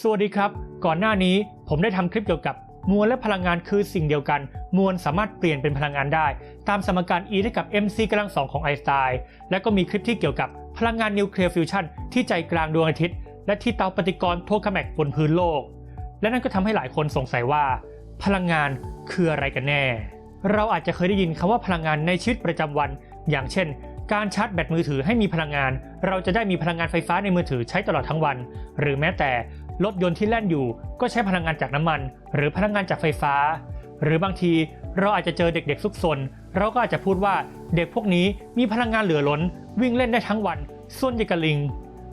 สวัสดีครับ ก่อนหน้านี้ผมได้ทำคลิปเกี่ยวกับมวลและพลังงานคือสิ่งเดียวกัน มวลสามารถเปลี่ยนเป็นพลังงานได้ ตามสมการ E เท่ากับ mc กำลังสองของไอน์สไตน์และก็มีคลิปที่เกี่ยวกับพลังงานนิวเคลียร์ฟิวชันที่ใจกลางดวงอาทิตย์ และที่เตาปฏิกรณ์โทคาแมกบนพื้นโลก และนั่นก็ทำให้หลายคนสงสัยว่า พลังงานคืออะไรกันแน่ เราอาจจะเคยได้ยินคำว่าพลังงานในชีวิตประจำวัน อย่างเช่น การชาร์จแบตมือถือให้มีพลังงาน เราจะได้มีพลังงานไฟฟ้าในมือถือใช้ตลอดทั้งวัน หรือแม้แต่ รถยนต์ที่แล่นอยู่ก็ใช้พลังงานจากน้ำมัน หรือพลังงานจากไฟฟ้า หรือบางทีเราอาจจะเจอเด็กๆซุกซนเราก็อาจจะพูดว่าเด็กพวกนี้มีพลังงานเหลือล้น วิ่งเล่นได้ทั้งวันส่วนใหญ่กลิง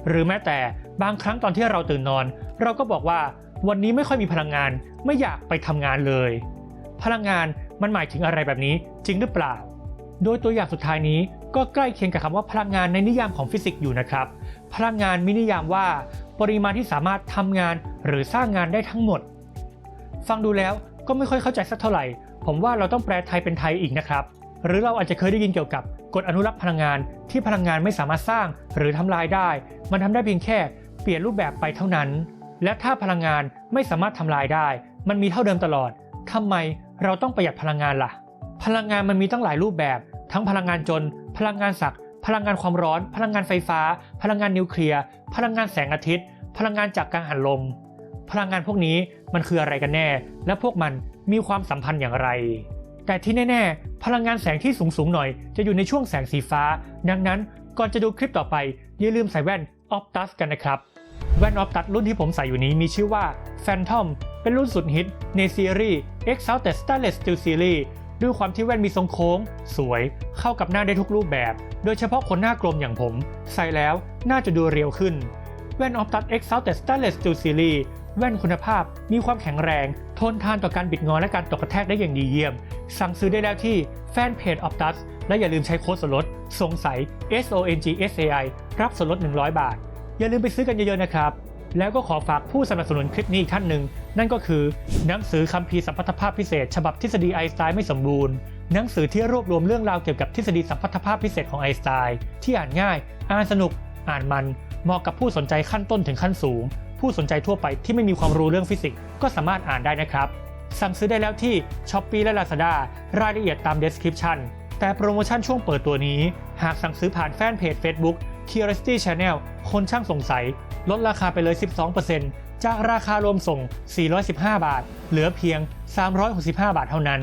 หรือแม้แต่บางครั้งตอนที่เราตื่นนอน เราก็บอกว่าวันนี้ไม่ค่อยมีพลังงานไม่อยากไปทำงานเลย พลังงานมันหมายถึงอะไรแบบนี้จริงหรือเปล่า โดยตัวอย่างสุดท้ายนี้ ก็ใกล้เคียงกับคำว่าพลังงานในนิยามของฟิสิกส์อยู่นะครับ พลังงานมีนิยามว่า ปริมาณที่สามารถทำงานหรือสร้างงานได้ทั้งหมด ฟังดูแล้วก็ไม่ค่อยเข้าใจสักเท่าไหร่ ผมว่าเราต้องแปลไทยเป็นไทยอีกนะครับ หรือเราอาจจะเคยได้ยินเกี่ยวกับกฎอนุรักษ์พลังงานที่พลังงานไม่สามารถสร้างหรือทำลายได้ มันทำได้เพียงแค่เปลี่ยนรูปแบบไปเท่านั้น และถ้าพลังงานไม่สามารถทำลายได้ มันมีเท่าเดิมตลอดทำไมเราต้องประหยัดพลังงานล่ะ พลังงานมันมีตั้งหลายรูปแบบ ทั้งพลังงานจน พลังงานศักดิ์พลังงานความร้อน พลังงานไฟฟ้า พลังงานนิวเคลียร์ พลังงานแสงอาทิตย์ พลังงานจากกังหันลม พลังงานพวกนี้มันคืออะไรกันแน่ และพวกมันมีความสัมพันธ์อย่างไร แต่ที่แน่ๆ พลังงานแสงที่สูงๆหน่อย จะอยู่ในช่วงแสงสีฟ้า ดังนั้นก่อนจะดูคลิปต่อไป อย่าลืมใส่แว่น Optus กันนะครับ แว่น Optus รุ่นที่ผมใส่อยู่นี้มีชื่อว่า Phantom เป็นรุ่นสุดฮิตในซีรีส์ Exalted Stainless Steel Series ด้วยความที่แว่นมีทรงโค้ง สวยเข้ากับหน้าได้ทุกรูปแบบ โดยเฉพาะคนหน้ากลมอย่างผม ใส่แล้วน่าจะดูเรียวขึ้น แว่น Optus Exalted Stainless Steel Series แว่นคุณภาพมีความแข็งแรง ทนทานต่อการบิดงอและการตกกระแทกได้อย่างดีเยี่ยม สั่งซื้อได้แล้วที่แฟนเพจ Optus และอย่าลืมใช้โค้ดส่วนลดสงสัย S O N G S A I รับส่วนลด 100 บาท อย่าลืมไปซื้อกันเยอะๆนะครับ แล้วก็ขอฝากผู้สนับสนุนคลิปนี้อีกท่านหนึ่ง นั่นก็คือหนังสือคัมภีร์สัมพัทธภาพพิเศษ ฉบับทฤษฎีไอน์สไตน์ไม่สมบูรณ์หนังสือที่รวบรวมเรื่องราวเกี่ยวกับทฤษฎีสัมพัทธภาพพิเศษของไอน์สไตน์ที่อ่านง่าย อ่านสนุก อ่านมันเหมาะกับผู้สนใจขั้นต้นถึงขั้นสูง ผู้สนใจทั่วไปที่ไม่มีความรู้เรื่องฟิสิกส์ก็สามารถอ่านได้นะครับ สั่งซื้อได้แล้วที่ s h อ p e e และ Lazada รายละเอียดตาม description แต่โปรโมชั่นช่วงเปิดตัวนี้ หากสั่งซื้อผ่านแฟนเพจ Facebook Curiosity Channel คนช่างสงสัย ลดราคาไปเลย 12%จากราคารวมส่ง 415 บาท เหลือเพียง 365 บาทเท่านั้น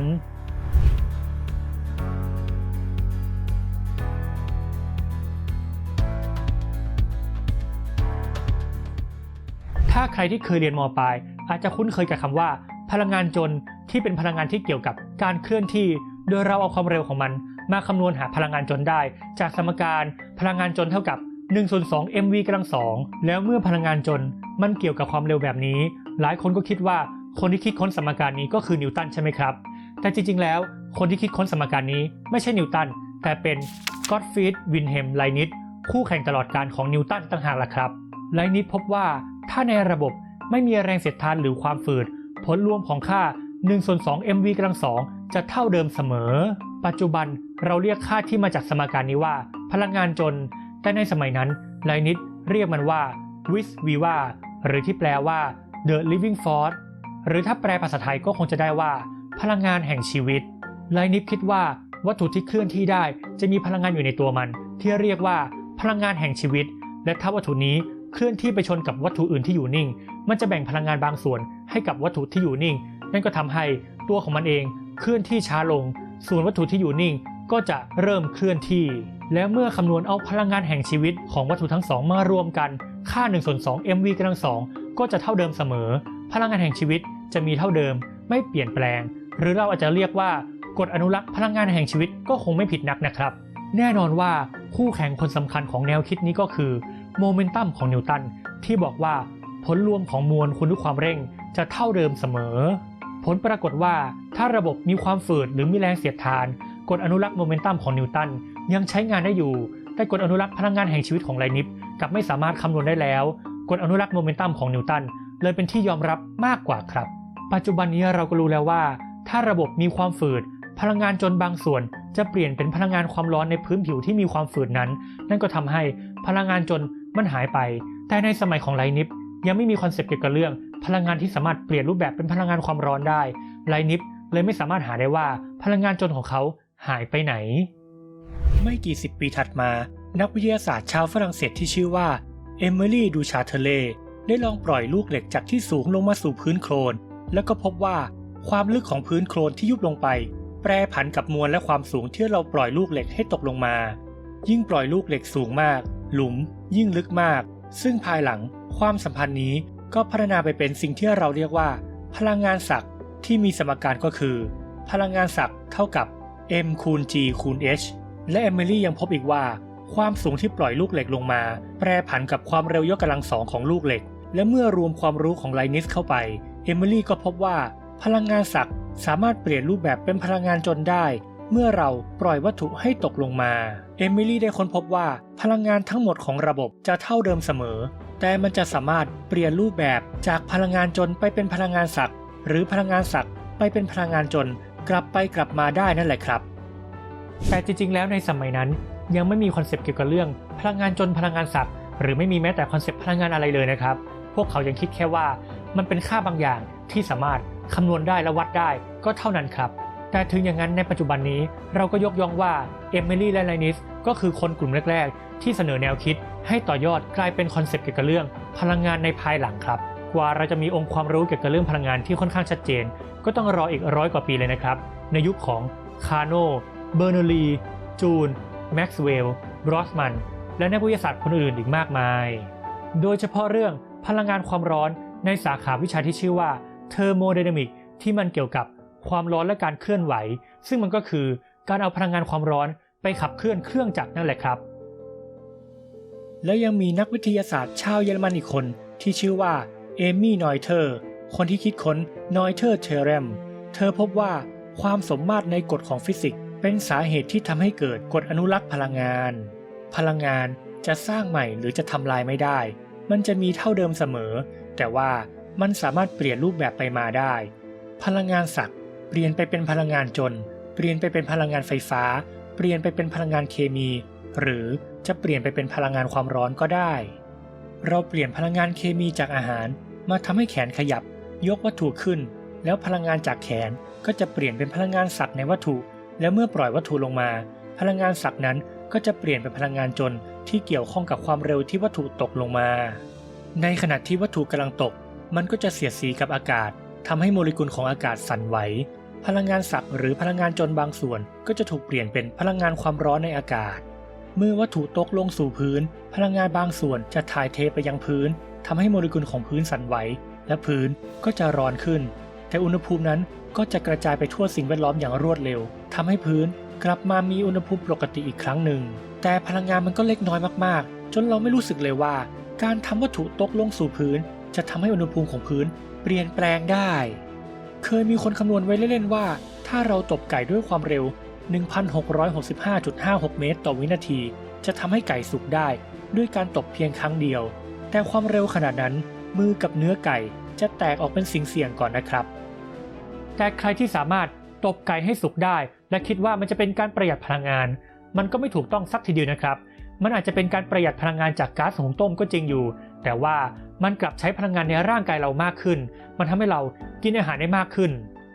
ถ้าใครที่เคยเรียนมปลาย อาจจะคุ้นเคยกับคำว่า พลังงานจนที่เป็นพลังงานที่เกี่ยวกับการเคลื่อนที่ โดยเราเอาความเร็วของมัน มาคำนวณหาพลังงานจนได้ จากสมการพลังงานจนเท่ากับ1ส่วน2 mv กำลังสองแล้วเมื่อพลังงานจนมันเกี่ยวกับความเร็วแบบนี้ หลายคนก็คิดว่าคนที่คิดค้นสมการนี้ก็คือนิวตันใช่ไหมครับ แต่จริงๆ แล้วคนที่คิดค้นสมการนี้ไม่ใช่นิวตัน แต่เป็นก็อตฟรีดวินเฮมไลนิสคู่แข่งตลอดการของนิวตันต่างหากล่ะครับไลนิสพบว่าถ้าในระบบไม่มีแรงเสียดทานหรือความฝืด ผลรวมของค่า1ส่วน2 mv กำลังสองจะเท่าเดิมเสมอ ปัจจุบัน เราเรียกค่าที่มาจากสมการนี้ว่า พลังงานจน แต่ในสมัยนั้นไลนิสเรียกมันว่า vis viva หรือที่แปลว่า the living force หรือถ้าแปลภาษาไทยก็คงจะได้ว่า พลังงานแห่งชีวิตไลนิสคิดว่าวัตถุที่เคลื่อนที่ได้จะมีพลังงานอยู่ในตัวมัน ที่เรียกว่าพลังงานแห่งชีวิต และถ้าวัตถุนี้เคลื่อนที่ไปชนกับวัตถุอื่นที่อยู่นิ่ง มันจะแบ่งพลังงานบางส่วนให้กับวัตถุที่อยู่นิ่ง นั่นก็ทำให้ตัวของมันเองเคลื่อนที่ช้าลง ส่วนวัตถุที่อยู่นิ่ง ก็จะเริ่มเคลื่อนที่ แล้วเมื่อคำนวณเอาพลังงานแห่งชีวิตของวัตถุทั้งสองมารวมกันค่า1ส่วน2 mv กำลังสองก็จะเท่าเดิมเสมอ พลังงานแห่งชีวิตจะมีเท่าเดิม ไม่เปลี่ยนแปลง หรือเราอาจจะเรียกว่ากฎอนุรักษ์พลังงานแห่งชีวิตก็คงไม่ผิดนักนะครับ แน่นอนว่าคู่แข่งคนสำคัญของแนวคิดนี้ก็คือโมเมนตัมของนิวตันที่บอกว่าผลรวมของมวลคุณด้วยความเร่งจะเท่าเดิมเสมอ ผลปรากฏว่าถ้าระบบมีความฝืดหรือมีแรงเสียดทาน กฎอนุรักษ์โมเมนตัมของนิวตันยังใช้งานได้อยู่ แต่กฎอนุรักษ์พลังงานแห่งชีวิตของไลนิฟกลับไม่สามารถคำนวณได้แล้ว กฎอนุรักษ์โมเมนตัมของนิวตันเลยเป็นที่ยอมรับมากกว่าครับ ปัจจุบันนี้เราก็รู้แล้วว่า ถ้าระบบมีความฝืด พลังงานจนบางส่วน จะเปลี่ยนเป็นพลังงานความร้อนในพื้นผิวที่มีความฝืดนั้น นั่นก็ทำให้พลังงานจนมันหายไป แต่ในสมัยของไลนิฟยังไม่มีคอนเซปต์เกี่ยวกับเรื่อง พลังงานที่สามารถเปลี่ยนรูปแบบเป็นพลังงานความร้อนได้ไลนิฟเลยไม่สามารถหาได้ว่าพลังงานจนของเขา หายไปไหน ไม่กี่สิบปีถัดมา นักวิทยาศาสตร์ชาวฝรั่งเศสที่ชื่อว่าเอมิลี่ดูชาเทเลได้ลองปล่อยลูกเหล็กจากที่สูงลงมาสู่พื้นโคลน แล้วก็พบว่าความลึกของพื้นโคลนที่ยุบลงไป แปรผันกับมวลและความสูงที่เราปล่อยลูกเหล็กให้ตกลงมา ยิ่งปล่อยลูกเหล็กสูงมาก หลุม ยิ่งลึกมาก ซึ่งภายหลังความสัมพันธ์นี้ก็พัฒนาไปเป็นสิ่งที่เราเรียกว่า พลังงานศักย์ที่มีสมการก็คือ พลังงานศักย์เท่ากับ m คูณ g คูณ h และเอมิลี่ยังพบอีกว่า ความสูงที่ปล่อยลูกเหล็กลงมา แปรผันกับความเร็วยกกำลังสองของลูกเหล็ก และเมื่อรวมความรู้ของไลนิสเข้าไป เอมิลี่ก็พบว่า พลังงานศักย์สามารถเปลี่ยนรูปแบบเป็นพลังงานจนได้ เมื่อเราปล่อยวัตถุให้ตกลงมา เอมิลี่ได้ค้นพบว่าพลังงานทั้งหมดของระบบจะเท่าเดิมเสมอ แต่มันจะสามารถเปลี่ยนรูปแบบจากพลังงานจนไปเป็นพลังงานศักย์หรือพลังงานศักย์ไปเป็นพลังงานจน กลับไปกลับมาได้นั่นแหละครับ แต่จริงๆ แล้วในสมัยนั้นยังไม่มีคอนเซปต์เกี่ยวกับเรื่องพลังงานจนพลังงานศักดิ์หรือไม่มีแม้แต่คอนเซปต์พลังงานอะไรเลยนะครับ พวกเขายังคิดแค่ว่ามันเป็นค่าบางอย่างที่สามารถคำนวณได้และวัดได้ก็เท่านั้นครับ แต่ถึงอย่างนั้นในปัจจุบันนี้เราก็ยกย่องว่าเอมิลี่และไลนิสก็คือคนกลุ่มแรก ๆ ที่เสนอแนวคิดให้ต่อยอดกลายเป็นคอนเซปต์เกี่ยวกับเรื่องพลังงานในภายหลังครับ กว่าเราจะมีองค์ความรู้เกี่ยวกับเรื่องพลังงานที่ค่อนข้างชัดเจน ก็ต้องรออีกร้อยกว่าปีเลยนะครับ ในยุคของคาร์โนเบอร์เนลี จูน แม็กซ์เวลล์บรอสมัน และนักวิทยาศาสตร์คนอื่นอีกมากมาย โดยเฉพาะเรื่องพลังงานความร้อนในสาขาวิชาที่ชื่อว่าเทอร์โมไดนามิกที่มันเกี่ยวกับความร้อนและการเคลื่อนไหว ซึ่งมันก็คือการเอาพลังงานความร้อนไปขับเคลื่อนเครื่องจักรนั่นแหละครับ และยังมีนักวิทยาศาสตร์ชาวเยอรมันอีกคนที่ชื่อว่า เอมี่นอยเทอร์ คนที่คิดค้นนอยเทอร์เทเรม เธอพบว่าความสมมาตรในกฎของฟิสิกส์ เป็นสาเหตุที่ทำให้เกิดกฎอนุรักษ์พลังงาน พลังงานจะสร้างใหม่หรือจะทำลายไม่ได้ มันจะมีเท่าเดิมเสมอ แต่ว่ามันสามารถเปลี่ยนรูปแบบไปมาได้ พลังงานศักดิ์เปลี่ยนไปเป็นพลังงานจน เปลี่ยนไปเป็นพลังงานไฟฟ้า เปลี่ยนไปเป็นพลังงานเคมี หรือจะเปลี่ยนไปเป็นพลังงานความร้อนก็ได้ เราเปลี่ยนพลังงานเคมีจากอาหาร มาทำให้แขนขยับ ยกวัตถุขึ้น แล้วพลังงานจากแขนก็จะเปลี่ยนเป็นพลังงานศักย์ในวัตถุ แล้วเมื่อปล่อยวัตถุลงมา พลังงานศักย์นั้นก็จะเปลี่ยนเป็นพลังงานจนที่เกี่ยวข้องกับความเร็วที่วัตถุตกลงมา ในขณะที่วัตถุกำลังตก มันก็จะเสียดสีกับอากาศทำให้โมเลกุลของอากาศสั่นไหว พลังงานศักย์หรือพลังงานจนบางส่วน ก็จะถูกเปลี่ยนเป็นพลังงานความร้อนในอากาศ เมื่อวัตถุตกลงสู่พื้น พลังงานบางส่วนจะถ่ายเทไปยังพื้น ทำให้โมเลกุลของพื้นสั่นไหว และพื้นก็จะร้อนขึ้น แต่อุณหภูมินั้นก็จะกระจายไปทั่วสิ่งแวดล้อมอย่างรวดเร็วทำให้พื้นกลับมามีอุณหภูมิปกติอีกครั้งหนึ่ง แต่พลังงานมันก็เล็กน้อยมากๆ จนเราไม่รู้สึกเลยว่า การทำวัตถุตกลงสู่พื้น จะทำให้อุณหภูมิของพื้นเปลี่ยนแปลงได้ เคยมีคนคำนวณไว้เล่นๆว่า ถ้าเราตบไก่ด้วยความเร็ว 1,665.56 เมตรต่อวินาที จะทำให้ไก่สุกได้ ด้วยการตบเพียงครั้งเดียว แต่ความเร็วขนาดนั้นมือกับเนื้อไก่จะแตกออกเป็นสิ่งเสี่ยงก่อนนะครับ แต่ใครที่สามารถตบไก่ให้สุกได้ และคิดว่ามันจะเป็นการประหยัดพลังงาน มันก็ไม่ถูกต้องสักทีเดียวนะครับ มันอาจจะเป็นการประหยัดพลังงานจากก๊าซหุงต้มก็จริงอยู่ แต่ว่ามันกลับใช้พลังงานในร่างกายเรามากขึ้น มันทำให้เรากินอาหารได้มากขึ้น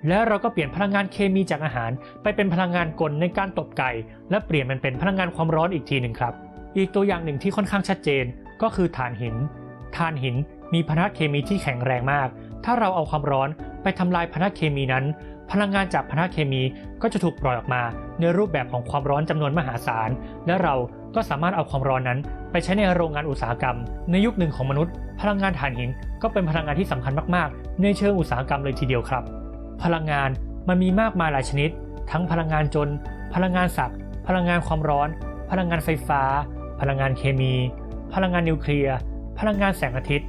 และเราก็เปลี่ยนพลังงานเคมีจากอาหาร ไปเป็นพลังงานกลในการตบไก่ และเปลี่ยนมันเป็นพลังงานความร้อนอีกทีหนึ่งครับ อีกตัวอย่างหนึ่งที่ค่อนข้างชัดเจนก็คือถ่านหินถ่านหินมีพันธะเคมีที่แข็งแรงมาก ถ้าเราเอาความร้อนไปทำลายพันธะเคมีนั้น พลังงานจากพันธะเคมีก็จะถูกปล่อยออกมา ในรูปแบบของความร้อนจำนวนมหาศาล และเราก็สามารถเอาความร้อนนั้น ไปใช้ในโรงงานอุตสาหกรรม ในยุคหนึ่งของมนุษย์ พลังงานถ่านหินก็เป็นพลังงานที่สำคัญมากๆ ในเชิงอุตสาหกรรมเลยทีเดียวครับ พลังงานมันมีมากมายหลายชนิด ทั้งพลังงานจน พลังงานศักดิ์พลังงานความร้อน พลังงานไฟฟ้า พลังงานเคมี พลังงานนิวเคลียร์ พลังงานแสงอาทิตย์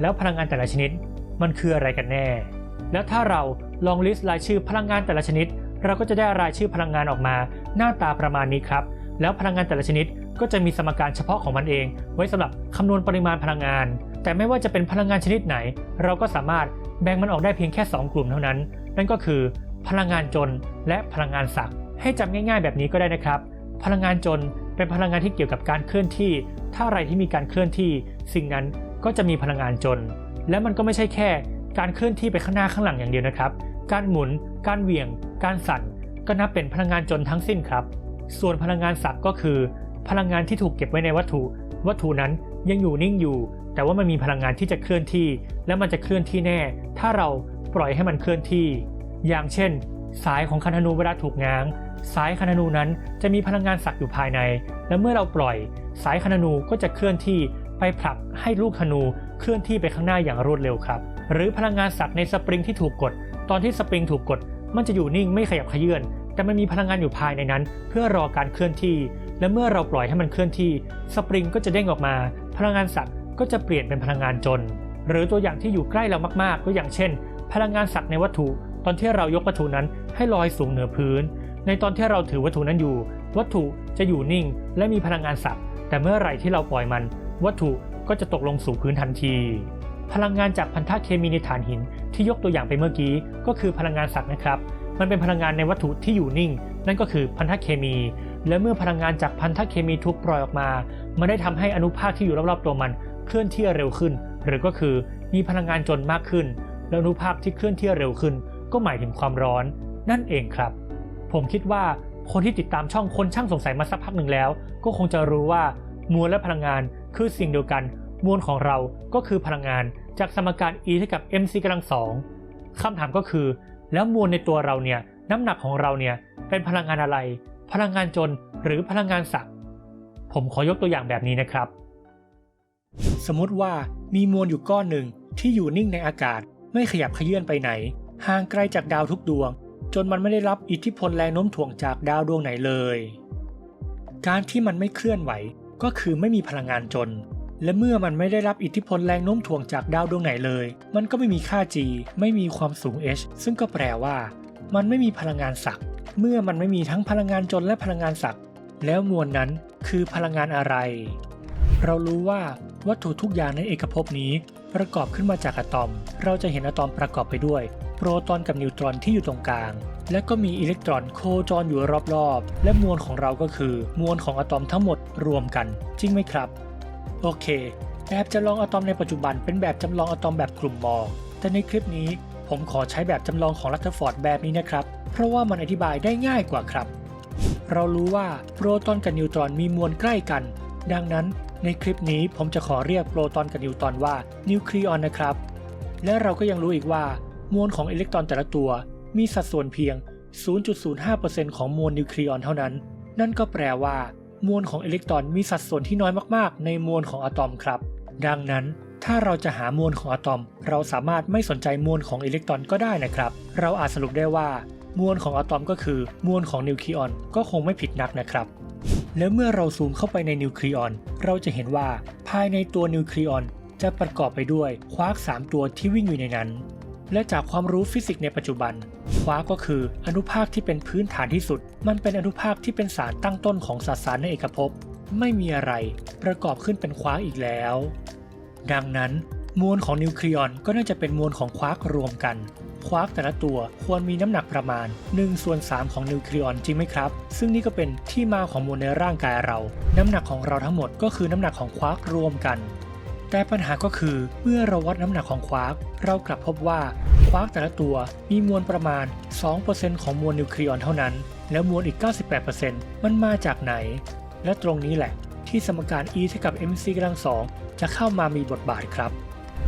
แล้วพลังงานแต่ละชนิดมันคืออะไรกันแน่ แล้วถ้าเราลองลิสต์รายชื่อพลังงานแต่ละชนิด เราก็จะได้รายชื่อพลังงานออกมา หน้าตาประมาณนี้ครับ แล้วพลังงานแต่ละชนิดก็จะมีสมการเฉพาะของมันเอง ไว้สำหรับคำนวณปริมาณพลังงาน แต่ไม่ว่าจะเป็นพลังงานชนิดไหน เราก็สามารถแบ่งมันออกได้เพียงแค่ 2 กลุ่มเท่านั้น นั่นก็คือ พลังงานจนและพลังงานศักให้จำง่าย ๆ แบบนี้ก็ได้นะครับ พลังงานจน เป็นพลังงานที่เกี่ยวกับการเคลื่อนที่ ถ้าอะไรที่มีการเคลื่อนที่ สิ่งนั้นก็จะมีพลังงานจน และมันก็ไม่ใช่แค่ การเคลื่อนที่ไปข้างหน้าข้างหลังอย่างเดียวนะครับ การหมุน การเหวี่ยง การสั่น ก็นับเป็นพลังงานจนทั้งสิ้นครับ ส่วนพลังงานสักก็คือ พลังงานที่ถูกเก็บไว้ในวัตถุ วัตถุนั้นยังอยู่นิ่งอยู่ แต่ว่ามันมีพลังงานที่จะเคลื่อนที่ และมันจะเคลื่อนที่แน่ ถ้าเราปล่อยให้มันเคลื่อนที่ อย่างเช่น สายของคันธนูเวลาถูกง้าง สายคันธนูนั้นจะมีพลังงานสักอยู่ภายใน และเมื่อเราปล่อย สายคันธนูก็จะเคลื่อนที่ไปผลักให้ลูกธนูเคลื่อนที่ไปข้างหน้าอย่างรวดเร็วครับ หรือพลังงานสักในสปริงที่ถูกกด ตอนที่สปริงถูกกด มันจะอยู่นิ่งไม่ขยับขยื้อนแต่มันมีพลังงานอยู่ภายในนั้น เพื่อรอการเคลื่อนที่ และเมื่อเราปล่อยให้มันเคลื่อนที่ สปริงก็จะเด้งออกมา พลังงานสักก็จะเปลี่ยนเป็นพลังงานจน หรือตัวอย่างที่อยู่ใกล้เรามากๆ ก็อย่างเช่น พลังงานสักในวัตถุ ตอนที่เรายกวัตถุนั้นให้ลอยสูงเหนือพื้น ในตอนที่เราถือวัตถุนั้นอยู่ วัตถุจะอยู่นิ่งและมีพลังงานสักแต่เมื่อไหร่ที่เราปล่อยมัน วัตถุก็จะตกลงสู่พื้นทันที พลังงานจากพันธะเคมีในถ่านหินที่ยกตัวอย่างไปเมื่อกี้ก็คือพลังงานสักนะครับ มันเป็นพลังงานในวัตถุที่อยู่นิ่ง นั่นก็คือพันธะเคมี และเมื่อพลังงานจากพันธะเคมีถูกปล่อยออกมา มันได้ทำให้อนุภาคที่อยู่รอบๆตัวมันเคลื่อนที่เร็วขึ้น หรือก็คือมีพลังงานจนมากขึ้น และอนุภาคที่เคลื่อนที่เร็วขึ้น ก็หมายถึงความร้อน นั่นเองครับ ผมคิดว่าคนที่ติดตามช่องคนช่างสงสัยมาสักพักหนึ่งแล้ว ก็คงจะรู้ว่ามวลและพลังงานคือสิ่งเดียวกัน มวลของเราก็คือพลังงานจากสมการ E เท่ากับ mc กำลังสองคำถามก็คือ แล้วมวลในตัวเราเนี่ยน้ำหนักของเราเนี่ยเป็นพลังงานอะไร พลังงานจนหรือพลังงานสักผมขอยกตัวอย่างแบบนี้นะครับ สมมติว่ามีมวลอยู่ก้อนหนึ่งที่อยู่นิ่งในอากาศไม่ขยับเขยื่อนไปไหนห่างไกลจากดาวทุกดวง จนมันไม่ได้รับอิทธิพลแรงโน้มถ่วงจากดาวดวงไหนเลย การที่มันไม่เคลื่อนไหวก็คือไม่มีพลังงานจน และเมื่อมันไม่ได้รับอิทธิพลแรงโน้มถ่วงจากดาวดวงไหนเลย มันก็ไม่มีค่า g ไม่มีความสูง h ซึ่งก็แปลว่า มันไม่มีพลังงานสักเมื่อมันไม่มีทั้งพลังงานจนและพลังงานสักแล้วมวลนั้นคือพลังงานอะไร เรารู้ว่าวัตถุทุกอย่างในเอกภพนี้ประกอบขึ้นมาจากอะตอม เราจะเห็นอะตอมประกอบไปด้วย โปรตอนกับนิวตรอนที่อยู่ตรงกลาง และก็มีอิเล็กตรอนโคจรอยู่รอบๆ และมวลของเราก็คือ มวลของอะตอมทั้งหมดรวมกัน จริงไหมครับ โอเคแบบจำลองอะตอมในปัจจุบันเป็นแบบจำลองอะตอมแบบกลุ่มมองแต่ในคลิปนี้ผมขอใช้แบบจำลองของรัตเทอร์ฟอร์ดแบบนี้นะครับ เพราะว่ามันอธิบายได้ง่ายกว่าครับ เรารู้ว่าโปรตอนกับนิวตรอนมีมวลใกล้กัน ดังนั้นในคลิปนี้ผมจะขอเรียกโปรตอนกับนิวตรอนว่านิวเคลียอนนะครับ และเราก็ยังรู้อีกว่า มวลของอิเล็กตรอนแต่ละตัว มีสัดส่วนเพียง 0.05%ของมวลนิวเคลียอนเท่านั้น นั่นก็แปลว่า มวลของอิเล็กตรอนมีสัดส่วนที่น้อยมากๆ ในมวลของอะตอมครับ ดังนั้นถ้าเราจะหามวลของอะตอม เราสามารถไม่สนใจมวลของอิเล็กตรอนก็ได้นะครับ เราอาจสรุปได้ว่ามวลของอะตอมก็คือมวลของนิวเคลียอนก็คงไม่ผิดนักนะครับ แล้วเมื่อเราซูมเข้าไปในนิวเคลียอน เราจะเห็นว่าภายในตัวนิวเคลียอนจะประกอบไปด้วยควาร์ก3ตัวที่วิ่งอยู่ในนั้น และจากความรู้ฟิสิกส์ในปัจจุบันควากก็คืออนุภาคที่เป็นพื้นฐานที่สุด มันเป็นอนุภาคที่เป็นสารตั้งต้นของสสารในเอกภพ ไม่มีอะไร ประกอบขึ้นเป็นควาร์กอีกแล้ว ดังนั้น มวลของนิวเคลียอนก็น่าจะเป็นมวลของควาร์กรวมกัน ควาร์กแต่ละตัวควรมีน้ำหนักประมาณ1ส่วน3ของนิวเคลียอนจริงไหมครับ ซึ่งนี่ก็เป็นที่มาของมวลในร่างกายเรา น้ำหนักของเราทั้งหมดก็คือน้ำหนักของควาร์กรวมกัน แต่ปัญหาก็คือเมื่อเราวัดน้ำหนักของควาร์กเรากลับพบว่าควาร์กแต่ละตัวมีมวลประมาณ 2%ของมวลนิวเคลียอนเท่านั้น แล้วมวลอีก 98%มันมาจากไหน และตรงนี้แหละที่สมการ E เท่ากับ mc กำลังสองจะเข้ามามีบทบาทครับ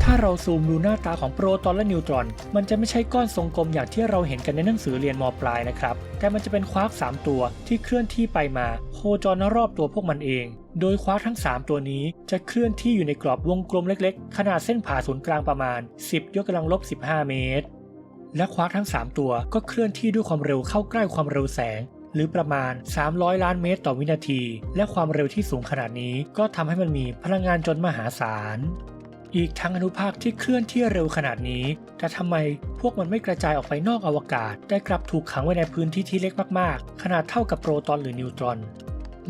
ถ้าเราซูมดูหน้าตาของโปรตอนและนิวตรอน มันจะไม่ใช่ก้อนทรงกลมอย่างที่เราเห็นกันในหนังสือเรียนมปลายนะครับ แต่มันจะเป็นควาร์ก3ตัวที่เคลื่อนที่ไปมา โคจรรอบตัวพวกมันเอง โดยควาร์กทั้ง 3 ตัวนี้จะเคลื่อนที่อยู่ในกรอบวงกลมเล็กๆ ขนาดเส้นผ่าศูนย์กลางประมาณ 10 ยกกำลังลบ 15 เมตร และควาร์กทั้ง 3 ตัวก็เคลื่อนที่ด้วยความเร็วเข้าใกล้ความเร็วแสงหรือประมาณ 300 ล้านเมตรต่อวินาที และความเร็วที่สูงขนาดนี้ก็ทำให้มันมีพลังงานจนมหาศาล อีกทั้งอนุภาคที่เคลื่อนที่เร็วขนาดนี้ แต่ทำไมพวกมันไม่กระจายออกไปนอกอวกาศ แต่กลับถูกขังไว้ในพื้นที่ที่เล็กมากๆ ขนาดเท่ากับโปรตอนหรือนิวตรอน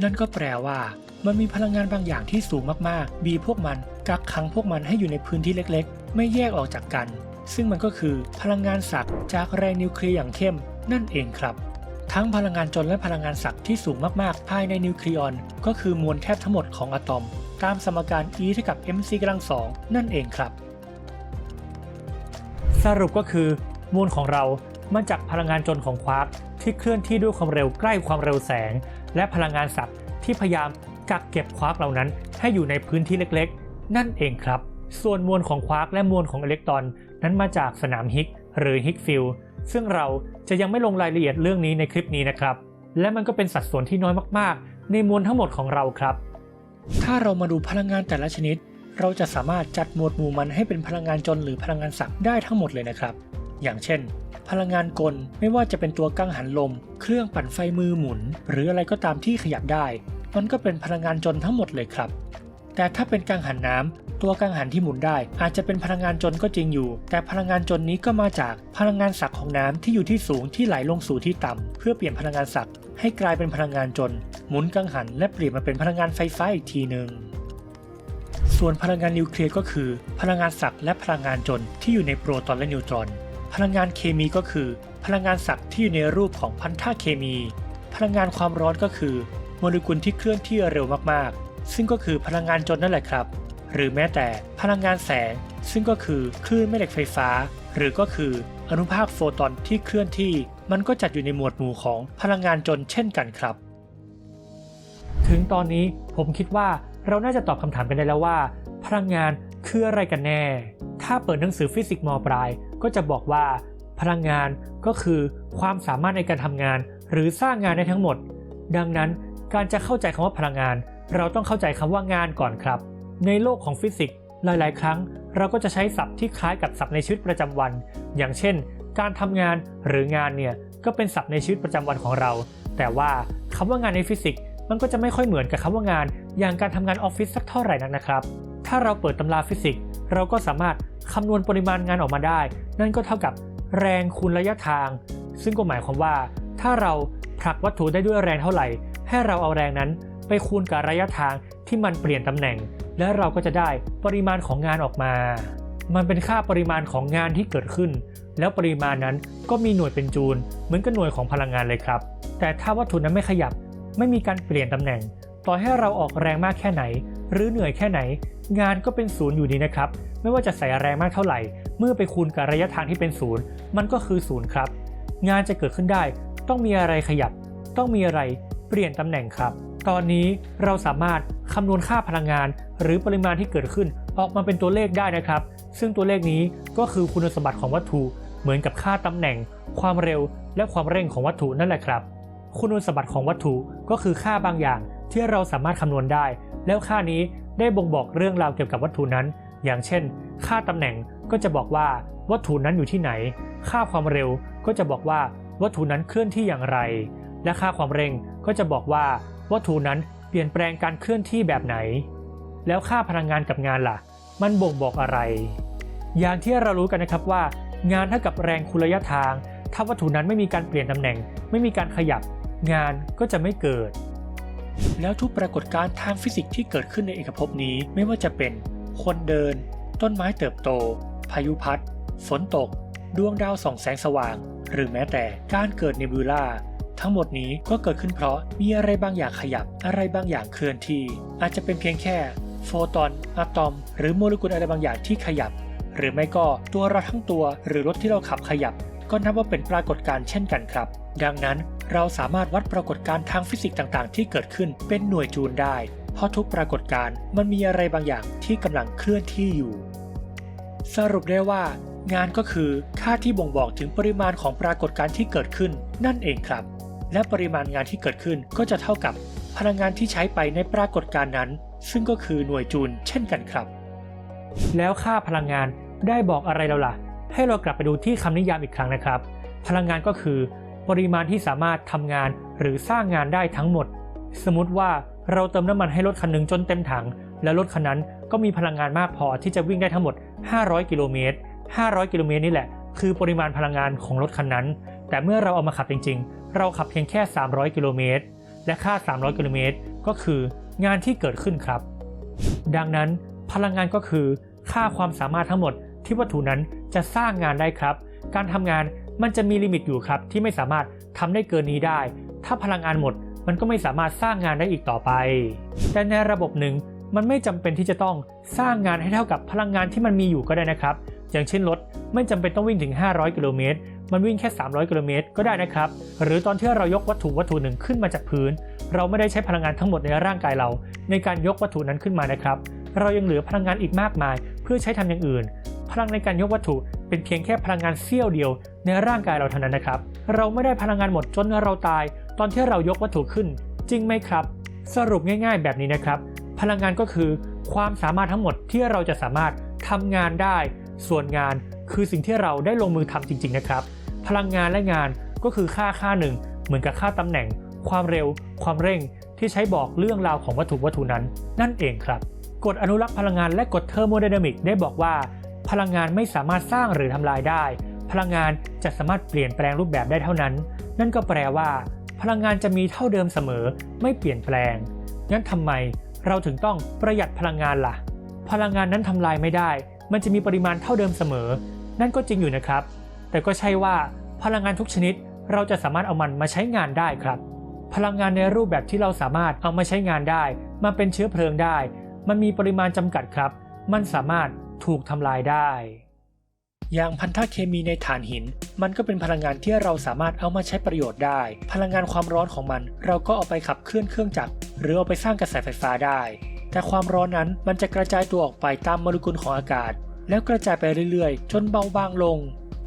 นั่นก็แปลว่ามันมีพลังงานบางอย่างที่สูงมากๆ บีพวกมันกักขังพวกมันให้อยู่ในพื้นที่เล็กๆ ไม่แยกออกจากกัน ซึ่งมันก็คือพลังงานสักจากแรงนิวเคลียร์อย่างเข้ม นั่นเองครับ ทั้งพลังงานจนและพลังงานสักที่สูงมากๆ ภายในนิวเคลียอน ก็คือมวลแทบทั้งหมดของอะตอม ตามสมการ E เท่ากับ mc กำลังสองนั่นเองครับ สรุปก็คือมวลของเรามาจากพลังงานจนของควาร์กที่เคลื่อนที่ด้วยความเร็วใกล้ความเร็วแสง และพลังงานสับที่พยายามกักเก็บควาร์กเหล่านั้นให้อยู่ในพื้นที่เล็กๆ นั่นเองครับ ส่วนมวลของควาร์กและมวลของอิเล็กตรอน นั้นมาจากสนามฮิกหรือฮิกฟิลด์ซึ่งเราจะยังไม่ลงรายละเอียดเรื่องนี้ในคลิปนี้นะครับ และมันก็เป็นสัดส่วนที่น้อยมากๆ ในมวลทั้งหมดของเราครับ ถ้าเรามาดูพลังงานแต่ละชนิด เราจะสามารถจัดหมวดหมู่มันให้เป็นพลังงานจนหรือพลังงานสักได้ทั้งหมดเลยนะครับ อย่างเช่น พลังงานกลไม่ว่าจะเป็นตัวกังหันลม เครื่องปั่นไฟมือหมุน หรืออะไรก็ตามที่ขยับได้ มันก็เป็นพลังงานจนทั้งหมดเลยครับ แต่ถ้าเป็นกังหันน้ำตัวกังหันที่หมุนได้อาจจะเป็นพลังงานจนก็จริงอยู่ แต่พลังงานจนนี้ก็มาจากพลังงานสักของน้ำที่อยู่ที่สูงที่ไหลลงสู่ที่ต่ำเพื่อเปลี่ยนพลังงานสัก ให้กลายเป็นพลังงานจน หมุนกังหัน และเปลี่ยนมาเป็นพลังงานไฟฟ้าอีกทีหนึ่งส่วนพลังงานนิวเคลียร์ก็คือ พลังงานสักและพลังงานจนที่อยู่ในโปรตอนและนิวตรอน พลังงานเคมีก็คือ พลังงานสักที่อยู่ในรูปของพันธะเคมี พลังงานความร้อนก็คือ โมเลกุลที่เคลื่อนที่เร็วมากๆ ซึ่งก็คือพลังงานจนนั่นแหละครับ หรือแม้แต่พลังงานแสง ซึ่งก็คือคลื่นแม่เหล็กไฟฟ้า หรือก็คืออนุภาคโฟตอนที่เคลื่อนที่ มันก็จัดอยู่ในหมวดหมู่ของพลังงานจนเช่นกันครับ ถึงตอนนี้ผมคิดว่าเราน่าจะตอบคำถามกันได้แล้วว่า พลังงานคืออะไรกันแน่ ถ้าเปิดหนังสือฟิสิกส์มปลาย ก็จะบอกว่า พลังงานก็คือความสามารถในการทำงาน หรือสร้างงานได้ทั้งหมด ดังนั้นการจะเข้าใจคำว่าพลังงาน เราต้องเข้าใจคำว่างานก่อนครับ ในโลกของฟิสิกส์หลาย ๆ ครั้ง เราก็จะใช้ศัพท์ที่คล้ายกับศัพท์ในชีวิตประจำวัน อย่างเช่น การทำงานหรืองานเนี่ยก็เป็นศัพท์ในชีวิตประจำวันของเรา แต่ว่าคำว่างานในฟิสิกส์มันก็จะไม่ค่อยเหมือนกับคำว่างาน อย่างการทำงานออฟฟิศสักเท่าไหร่นักนะครับ ถ้าเราเปิดตำราฟิสิกส์เราก็สามารถคำนวณปริมาณงานออกมาได้ นั่นก็เท่ากับแรงคูณระยะทาง ซึ่งก็หมายความว่า ถ้าเราผลักวัตถุได้ด้วยแรงเท่าไหร่ ให้เราเอาแรงนั้นไปคูณกับระยะทางที่มันเปลี่ยนตำแหน่ง แล้วเราก็จะได้ปริมาณของงานออกมา มันเป็นค่าปริมาณของงานที่เกิดขึ้น แล้วปริมาณนั้นก็มีหน่วยเป็นจูล เหมือนกับหน่วยของพลังงานเลยครับ แต่ถ้าวัตถุนั้นไม่ขยับ ไม่มีการเปลี่ยนตำแหน่ง ต่อให้เราออกแรงมากแค่ไหน หรือเหนื่อยแค่ไหน งานก็เป็นศูนย์อยู่ดีนะครับ ไม่ว่าจะใส่แรงมากเท่าไหร่ เมื่อไปคูณกับระยะทางที่เป็นศูนย์มันก็คือศูนย์ครับ งานจะเกิดขึ้นได้ ต้องมีอะไรขยับ ต้องมีอะไรเปลี่ยนตำแหน่งครับ ตอนนี้เราสามารถคำนวณค่าพลังงาน หรือปริมาณที่เกิดขึ้นออกมาเป็นตัวเลขได้นะครับ ซึ่งตัวเลขนี้ก็คือคุณสมบัติของวัตถุ เหมือนกับค่าตำแหน่ง ความเร็ว และความเร่งของวัตถุนั่นแหละครับ คุณสมบัติของวัตถุก็คือค่าบางอย่างที่เราสามารถคำนวณได้ แล้วค่านี้ได้บ่งบอกเรื่องราวเกี่ยวกับวัตถุนั้น อย่างเช่น ค่าตำแหน่งก็จะบอกว่าวัตถุนั้นอยู่ที่ไหน ค่าความเร็วก็จะบอกว่าวัตถุนั้นเคลื่อนที่อย่างไร และค่าความเร่งก็จะบอกว่า วัตถุนั้นเปลี่ยนแปลงการเคลื่อนที่แบบไหน แล้วค่าพลังงานกับงานล่ะ มันบ่งบอกอะไร อย่างที่เรารู้กันนะครับว่า งานเท่ากับแรงคูณระยะทาง ถ้าวัตถุนั้นไม่มีการเปลี่ยนตำแหน่ง ไม่มีการขยับ งานก็จะไม่เกิด แล้วทุกปรากฏการณ์ทางฟิสิกส์ที่เกิดขึ้นในเอกภพนี้ไม่ว่าจะเป็น คนเดิน ต้นไม้เติบโต พายุพัด ฝนตก ดวงดาวส่องแสงสว่าง หรือแม้แต่การเกิดเนบิวลาทั้งหมดนี้ก็เกิดขึ้นเพราะมีอะไรบางอย่างขยับ อะไรบางอย่างเคลื่อนที่ อาจจะเป็นเพียงแค่ โฟตอนอะตอม หรือโมเลกุลอะไรบางอย่างที่ขยับ หรือไม่ก็ตัวเราทั้งตัวหรือรถที่เราขับขยับ ก็นับว่าเป็นปรากฏการณ์เช่นกันครับ ดังนั้นเราสามารถวัดปรากฏการณ์ทางฟิสิกส์ต่างๆ ที่เกิดขึ้นเป็นหน่วยจูลได้ เพราะทุกปรากฏการณ์มันมีอะไรบางอย่างที่กำลังเคลื่อนที่อยู่ สรุปได้ว่า งานก็คือค่าที่บ่งบอกถึงปริมาณของปรากฏการณ์ที่เกิดขึ้น นั่นเองครับ และปริมาณงานที่เกิดขึ้นก็จะเท่ากับ พลังงานที่ใช้ไปในปรากฏการณ์นั้น ซึ่งก็คือหน่วยจูลเช่นกันครับ แล้วค่าพลังงาน ได้บอกอะไรเราล่ะ ให้เรากลับไปดูที่คำนิยามอีกครั้งนะครับ พลังงานก็คือ ปริมาณที่สามารถทำงานหรือสร้างงานได้ทั้งหมด สมมติว่าเราเติมน้ำมันให้รถคันหนึงจนเต็มถัง แล้วรถคันนั้นก็มีพลังงานมากพอที่จะวิ่งได้ทั้งหมด 500 กิโลเมตร 500 กิโลเมตรนี่แหละ คือปริมาณพลังงานของรถคันนั้น แต่เมื่อเราเอามาขับจริง ๆ เราขับเพียงแค่ 300 กิโลเมตร และค่า 300 กิโลเมตรก็คืองานที่เกิดขึ้นครับ ดังนั้นพลังงานก็คือ ค่าความสามารถทั้งหมด ที่วัตถุนั้นจะสร้างงานได้ครับ การทำงานมันจะมีลิมิตอยู่ครับที่ไม่สามารถทำได้เกินนี้ได้ ถ้าพลังงานหมดมันก็ไม่สามารถสร้างงานได้อีกต่อไป แต่ในระบบหนึ่งมันไม่จำเป็นที่จะต้องสร้างงานให้เท่ากับพลังงานที่มันมีอยู่ก็ได้นะครับ อย่างเช่นรถไม่จำเป็นต้องวิ่งถึง 500 กิโลเมตร มันวิ่งแค่ 300 กิโลเมตรก็ได้นะครับ หรือตอนที่เรายกวัตถุวัตถุหนึ่งขึ้นมาจากพื้น เราไม่ได้ใช้พลังงานทั้งหมดในร่างกายเรา ในการยกวัตถุนั้นขึ้นมานะครับ เรายังเหลือพลังงานอีกมากมาย เพื่อใช้ทำอย่างอื่น พลังในการยกวัตถุเป็นเพียงแค่พลังงานเสี้ยวเดียวในร่างกายเราเท่านั้นนะครับ เราไม่ได้พลังงานหมดจนเราตาย ตอนที่เรายกวัตถุขึ้น จริงไหมครับ สรุปง่าย ๆ แบบนี้นะครับ พลังงานก็คือความสามารถทั้งหมดที่เราจะสามารถทำงานได้ ส่วนงานคือสิ่งที่เราได้ลงมือทำจริง ๆ นะครับ พลังงานและงานก็คือค่าค่าหนึ่ง เหมือนกับค่าตำแหน่ง ความเร็ว ความเร่ง ที่ใช้บอกเรื่องราวของวัตถุวัตถุนั้น นั่นเองครับกฎอนุรักษ์พลังงานและกฎเทอร์โมไดนามิกได้บอกว่า พลังงานไม่สามารถสร้างหรือทำลายได้ พลังงานจะสามารถเปลี่ยนแปลงรูปแบบได้เท่านั้น นั่นก็แปลว่า พลังงานจะมีเท่าเดิมเสมอ ไม่เปลี่ยนแปลง งั้นทำไมเราถึงต้องประหยัดพลังงานล่ะ พลังงานนั้นทำลายไม่ได้ มันจะมีปริมาณเท่าเดิมเสมอ นั่นก็จริงอยู่นะครับ แต่ก็ใช่ว่าพลังงานทุกชนิด เราจะสามารถเอามันมาใช้งานได้ครับ พลังงานในรูปแบบที่เราสามารถเอามาใช้งานได้ มาเป็นเชื้อเพลิงได้ มันมีปริมาณจำกัดครับ มันสามารถ ถูกทำลายได้ อย่างพันธะเคมีในถ่านหิน มันก็เป็นพลังงานที่เราสามารถเอามาใช้ประโยชน์ได้ พลังงานความร้อนของมัน เราก็เอาไปขับเคลื่อนเครื่องจักรหรือเอาไปสร้างกระแสไฟฟ้าได้ แต่ความร้อนนั้นมันจะกระจายตัวออกไปตามโมเลกุลของอากาศ แล้วกระจายไปเรื่อยๆ จนเบาบางลง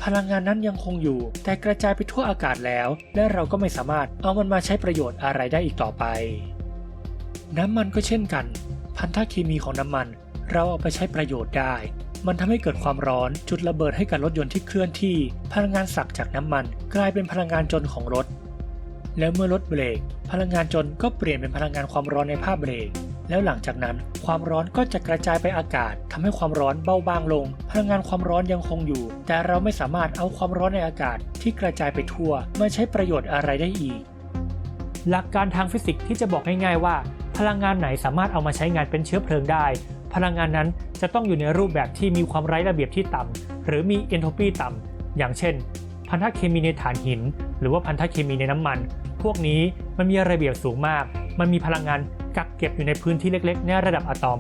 พลังงานนั้นยังคงอยู่ แต่กระจายไปทั่วอากาศแล้ว และเราก็ไม่สามารถเอามันมาใช้ประโยชน์อะไรได้อีกต่อไป น้ำมันก็เช่นกัน พันธะเคมีของน้ำมัน เราเอาไปใช้ประโยชน์ได้ มันทำให้เกิดความร้อนจุดระเบิดให้กับรถยนต์ที่เคลื่อนที่ พลังงานสักจากน้ำมัน กลายเป็นพลังงานจนของรถ แล้วเมื่อรถเบรก พลังงานจนก็เปลี่ยนเป็นพลังงานความร้อนในผ้าเบรก แล้วหลังจากนั้น ความร้อนก็จะกระจายไปอากาศทำให้ความร้อนเบาบางลง พลังงานความร้อนยังคงอยู่ แต่เราไม่สามารถเอาความร้อนในอากาศที่กระจายไปทั่วมาใช้ประโยชน์อะไรได้อีก หลักการทางฟิสิกส์ที่จะบอกง่ายๆว่าพลังงานไหนสามารถเอามาใช้งานเป็นเชื้อเพลิงได้ พลังงานนั้นจะต้องอยู่ในรูปแบบที่มีความไร้ระเบียบที่ต่ำหรือมีเอนโทรปีต่ำอย่างเช่น พันธะเคมีในถ่านหิน หรือว่าพันธะเคมีในน้ำมัน พวกนี้มันมีระเบียบสูงมาก มันมีพลังงานกักเก็บอยู่ในพื้นที่เล็ก ๆ ในระดับอะตอม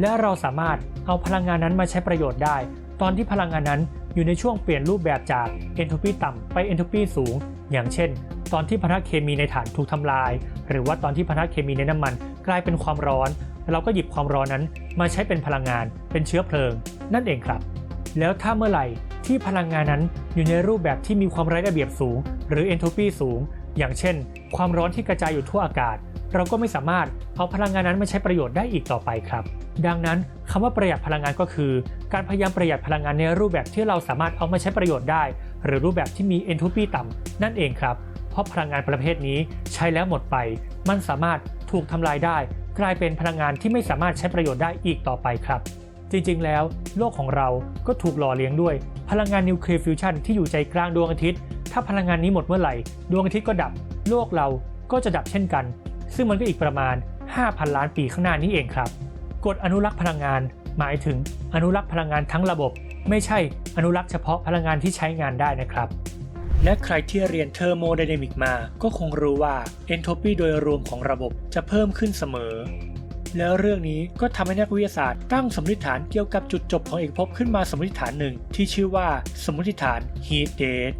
และเราสามารถเอาพลังงานนั้นมาใช้ประโยชน์ได้ ตอนที่พลังงานนั้นอยู่ในช่วงเปลี่ยนรูปแบบจากเอนโทรปีต่ำไปเอนโทรปีสูง อย่างเช่น ตอนที่พันธะเคมีในถ่านถูกทำลาย หรือว่าตอนที่พันธะเคมีในน้ำมันกลายเป็นความร้อน เราก็หยิบความร้อนนั้นมาใช้เป็นพลังงานเป็นเชื้อเพลิง นั่นเองครับ แล้วถ้าเมื่อไหร่ที่พลังงานนั้นอยู่ในรูปแบบที่มีความไร้ระเบียบสูง หรือเอนโทรปีสูง อย่างเช่น ความร้อนที่กระจายอยู่ทั่วอากาศ เราก็ไม่สามารถเอาพลังงานนั้นมาใช้ประโยชน์ได้อีกต่อไปครับ ดังนั้นคำว่าประหยัดพลังงานก็คือ การพยายามประหยัดพลังงานในรูปแบบที่เราสามารถเอามาใช้ประโยชน์ได้ หรือรูปแบบที่มีเอนโทรปีต่ำนั่นเองครับเพราะพลังงานประเภทนี้ใช้แล้วหมดไป มันสามารถถูกทำลายได้ กลายเป็นพลังงานที่ไม่สามารถใช้ประโยชน์ได้อีกต่อไปครับ จริงๆ แล้วโลกของเราก็ถูกหล่อเลี้ยงด้วย พลังงานนิวเคลียร์ฟิวชันที่อยู่ใจกลางดวงอาทิตย์ ถ้าพลังงานนี้หมดเมื่อไหร่ ดวงอาทิตย์ก็ดับ โลกเราก็จะดับเช่นกัน ซึ่งมันก็อีกประมาณ 5,000 ล้านปีข้างหน้านี้เองครับ กฎอนุรักษ์พลังงาน หมายถึงอนุรักษ์พลังงานทั้งระบบ ไม่ใช่อนุรักษ์เฉพาะพลังงานที่ใช้งานได้นะครับ และใครที่เรียนเทอร์โมไดนามิกมาก็คงรู้ว่าเอนโทรปีโดยรวมของระบบจะเพิ่มขึ้นเสมอ แล้วเรื่องนี้ก็ทำให้นักวิทยาศาสตร์ตั้งสมมติฐานเกี่ยวกับจุดจบของเอกภพขึ้นมาสมมติฐานหนึ่งที่ชื่อว่าสมมติฐาน heat date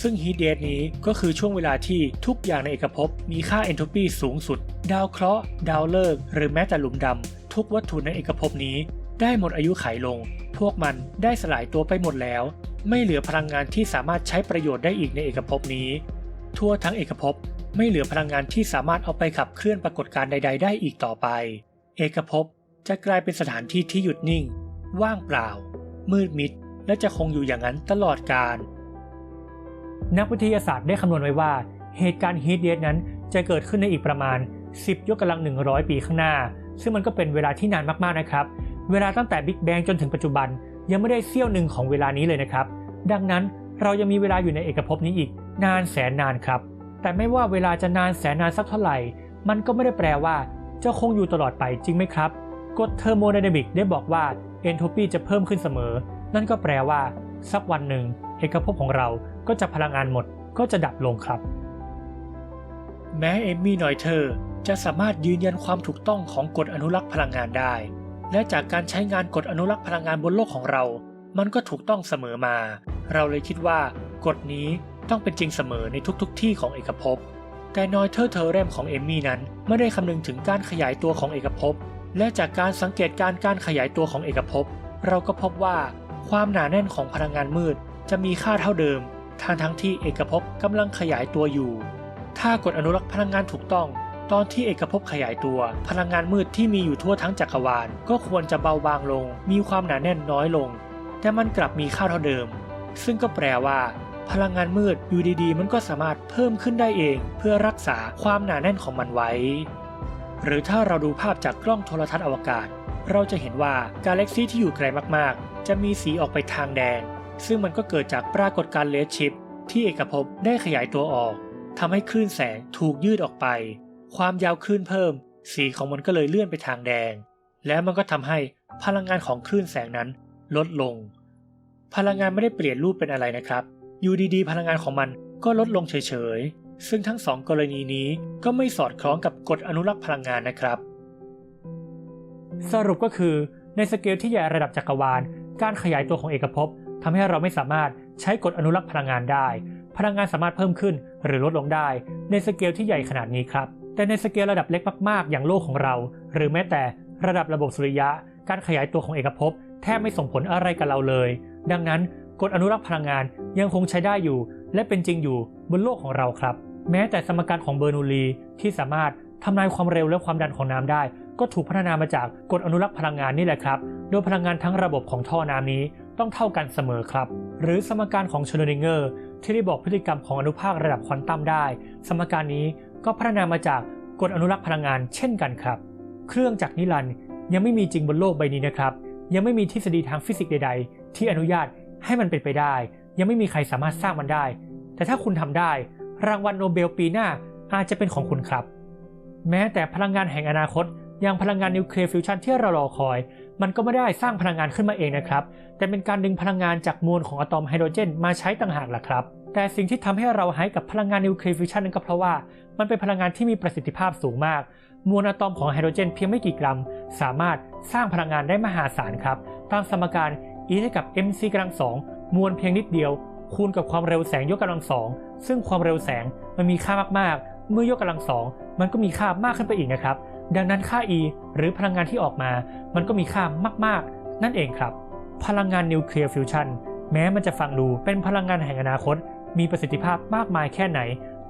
ซึ่ง heat date นี้ก็คือช่วงเวลาที่ทุกอย่างในเอกภพมีค่าเอนโทรปีสูงสุด ดาวเคราะห์ ดาวฤกษ์หรือแม้แต่หลุมดำทุกวัตถุในเอกภพนี้ได้หมดอายุไขลง พวกมันได้สลายตัวไปหมดแล้ว ไม่เหลือพลังงานที่สามารถใช้ประโยชน์ได้อีกในเอกภพนี้ ทั่วทั้งเอกภพไม่เหลือพลังงานที่สามารถเอาไปขับเคลื่อนปรากฏการณ์ใด ๆ ได้อีกต่อไป เอกภพจะกลายเป็นสถานที่ที่หยุดนิ่ง ว่างเปล่า มืดมิด และจะคงอยู่อย่างนั้นตลอดกาลนักวิทยาศาสตร์ได้คำนวณไว้ว่า เหตุการณ์ฮีทเดสนั้นจะเกิดขึ้นในอีกประมาณ 10 ยกกำลัง 100 ปีข้างหน้า ซึ่งมันก็เป็นเวลาที่นานมากๆนะครับ เวลาตั้งแต่บิ๊กแบงจนถึงปัจจุบันยังไม่ได้เสี้ยวหนึ่งของเวลานี้เลยนะครับ ดังนั้นเรายังมีเวลาอยู่ในเอกภพนี้อีก นานแสนนานครับ แต่ไม่ว่าเวลาจะนานแสนนานสักเท่าไหร่ มันก็ไม่ได้แปลว่าจะคงอยู่ตลอดไปจริงไหมครับ กฎเทอร์โมไดนามิกได้บอกว่าเอนโทรปีจะเพิ่มขึ้นเสมอ นั่นก็แปลว่า สักวันหนึ่ง เอกภพของเราก็จะพลังงานหมดก็จะดับลงครับ แม้เอมมี่นอยเทอจะสามารถยืนยันความถูกต้องของกฎอนุรักษ์พลังงานได้ และจากการใช้งานกฎอนุรักษ์พลังงานบนโลกของเรา มันก็ถูกต้องเสมอมา เราเลยคิดว่ากฎนี้ต้องเป็นจริงเสมอในทุกๆทที่ของเอกภพ แต่นอยเทอร์เทอร์เรมของเอมมี่นั้นไม่ได้คำนึงถึงการขยายตัวของเอกภพ และจากการสังเกตการการขยายตัวของเอกภพ เราก็พบว่าความหนาแน่นของพลังงานมืดจะมีค่าเท่าเดิมทางทั้งที่เอกภพกำลังขยายตัวอยู่ ถ้ากฎอนุรักษ์พลังงานถูกต้อง ตอนที่เอกภพขยายตัว พลังงานมืดที่มีอยู่ทั่วทั้งจักรวาล ก็ควรจะเบาบางลง มีความหนาแน่นน้อยลง แต่มันกลับมีค่าเท่าเดิม ซึ่งก็แปลว่า พลังงานมืดอยู่ดีๆ มันก็สามารถเพิ่มขึ้นได้เอง เพื่อรักษาความหนาแน่นของมันไว้ หรือถ้าเราดูภาพจากกล้องโทรทัศน์อวกาศ เราจะเห็นว่ากาแล็กซีที่อยู่ไกลมากๆ จะมีสีออกไปทางแดง ซึ่งมันก็เกิดจากปรากฏการณ์เลดชิปที่เอกภพได้ขยายตัวออกทำให้คลื่นแสงถูกยืดออกไป ความยาวคลื่นเพิ่ม สีของมันก็เลยเลื่อนไปทางแดง และมันก็ทำให้พลังงานของคลื่นแสงนั้นลดลง พลังงานไม่ได้เปลี่ยนรูปเป็นอะไรนะครับ อยู่ดีๆ พลังงานของมันก็ลดลงเฉยๆ ซึ่งทั้งสองกรณีนี้ก็ไม่สอดคล้องกับกฎอนุรักษ์พลังงานนะครับ สรุปก็คือในสเกลที่ใหญ่ระดับจักรวาล การขยายตัวของเอกภพทำให้เราไม่สามารถใช้กฎอนุรักษ์พลังงานได้ พลังงานสามารถเพิ่มขึ้นหรือลดลงได้ ในสเกลที่ใหญ่ขนาดนี้ครับ แต่ในสเกลระดับเล็กมากๆ อย่างโลกของเรา หรือแม้แต่ระดับระบบสุริยะ การขยายตัวของเอกภพแทบไม่ส่งผลอะไรกับเราเลย ดังนั้นกฎอนุรักษ์พลังงานยังคงใช้ได้อยู่ และเป็นจริงอยู่บนโลกของเราครับ แม้แต่สมการของเบอร์นูลีที่สามารถทำนายความเร็วและความดันของน้ำได้ ก็ถูกพัฒนามาจากกฎอนุรักษ์พลังงานนี่แหละครับ โดยพลังงานทั้งระบบของท่อน้ำนี้ต้องเท่ากันเสมอครับ หรือสมการของชโนดิงเกอร์ที่ได้บอกพฤติกรรมของอนุภาคระดับควอนตัมได้ สมการนี้ ก็พัฒนามาจากกฎอนุรักษ์พลังงานเช่นกันครับ เครื่องจักรนิรันด์ยังไม่มีจริงบนโลกใบนี้นะครับ ยังไม่มีทฤษฎีทางฟิสิกส์ใด ๆ ที่อนุญาตให้มันเป็นไปได้ ยังไม่มีใครสามารถสร้างมันได้ แต่ถ้าคุณทำได้ รางวัลโนเบลปีหน้าอาจจะเป็นของคุณครับ แม้แต่พลังงานแห่งอนาคตอย่างพลังงานนิวเคลียร์ฟิวชันที่เรารอคอย มันก็ไม่ได้สร้างพลังงานขึ้นมาเองนะครับ แต่เป็นการดึงพลังงานจากมวลของอะตอมไฮโดรเจนมาใช้ต่างหากล่ะครับ แต่สิ่งที่ทำให้เราหายกับพลังงานนิวเคลียร์ฟิวชันนั้นก็เพราะว่ามันเป็นพลังงานที่มีประสิทธิภาพสูงมาก มวลอะตอมของไฮโดรเจนเพียงไม่กี่กรัม สามารถสร้างพลังงานได้มหาศาลครับ ตามสมการ E เท่ากับ mc กำลังสองมวลเพียงนิดเดียว คูณกับความเร็วแสงยกกำลังสองซึ่งความเร็วแสงมันมีค่ามากๆ เมื่อยกกำลังสองมันก็มีค่ามากขึ้นไปอีกนะครับ ดังนั้นค่า E หรือพลังงานที่ออกมา มันก็มีค่ามาก ๆ นั่นเองครับ พลังงานนิวเคลียร์ฟิวชันแม้มันจะฟังดูเป็นพลังงานแห่งอนาคต มีประสิทธิภาพมากมายแค่ไหน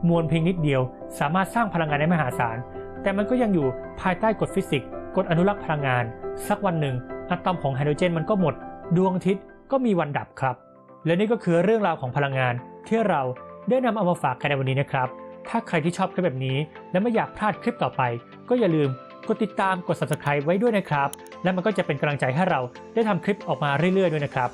มวลเพียงนิดเดียว สามารถสร้างพลังงานได้มหาศาล แต่มันก็ยังอยู่ภายใต้กฎฟิสิกส์กฎอนุรักษ์พลังงาน สักวันหนึ่งอะตอมของไฮโดรเจนมันก็หมด ดวงอาทิตย์ก็มีวันดับครับ และนี่ก็คือเรื่องราวของพลังงานที่เราได้นำเอามาฝากกันในวันนี้นะครับ ถ้าใครที่ชอบคลิปแบบนี้ และไม่อยากพลาดคลิปต่อไป ก็อย่าลืมกดติดตามกด subscribe ไว้ด้วยนะครับ และมันก็จะเป็นกำลังใจให้เราได้ทำคลิปออกมาเรื่อยๆด้วยนะครับ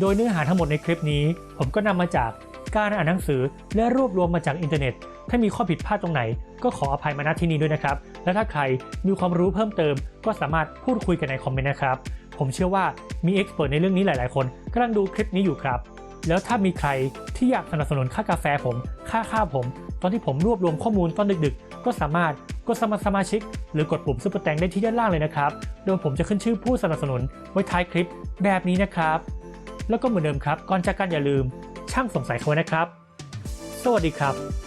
โดยเนื้อหาทั้งหมดในคลิปนี้ ผมก็นำมาจากการอ่านหนังสือและรวบรวมมาจากอินเทอร์เน็ต ถ้ามีข้อผิดพลาดตรงไหน ก็ขออภัยมาณที่นี้ด้วยนะครับ และถ้าใครมีความรู้เพิ่มเติม ก็สามารถพูดคุยกันในคอมเมนต์นะครับ ผมเชื่อว่ามีเอ็กซ์เพรสในเรื่องนี้หลาย ๆ คนกำลังดูคลิปนี้อยู่ครับ แล้วถ้ามีใครที่อยากสนับสนุนค่ากาแฟผม ค่าข้าวผม ตอนที่ผมรวบรวมข้อมูลตอนดึกๆ ก็สามารถกดสมัครสมาชิก หรือกดปุ่มซุปเปอร์แตงได้ที่ด้านล่างเลยนะครับ โดยผมจะขึ้นชื่อผู้สนับสนุนไว้ท้ายคลิปแบบนี้นะครับ แล้วก็เหมือนเดิมครับ ก่อนจากกันอย่าลืม ช่างสงสัยเขาไว้นะครับ สวัสดีครับ